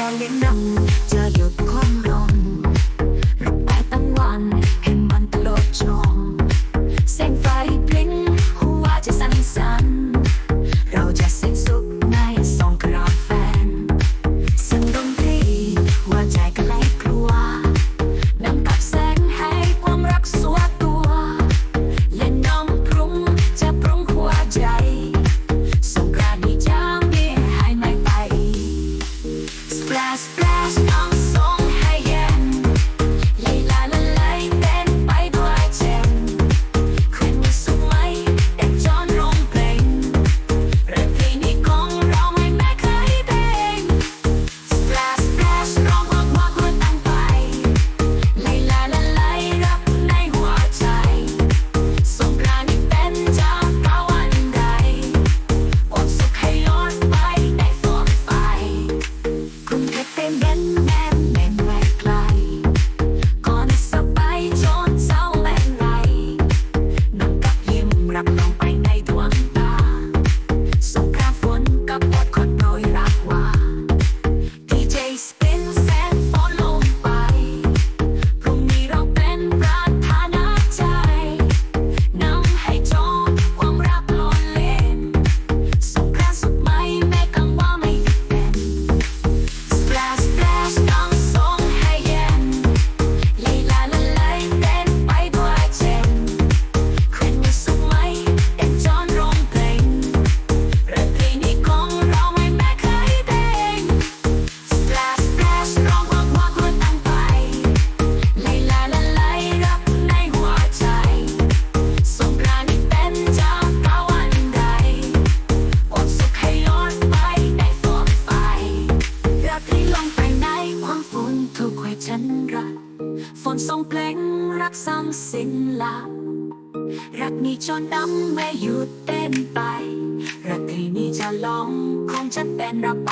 cho những năm blast, blast. Bye. ฉันรัก ฝนส่งเพลงรักสร้างสิงลารักนี้จนดำไม่หยุดเต้นไป รักที่นี้จะลองของฉันเป็นระไป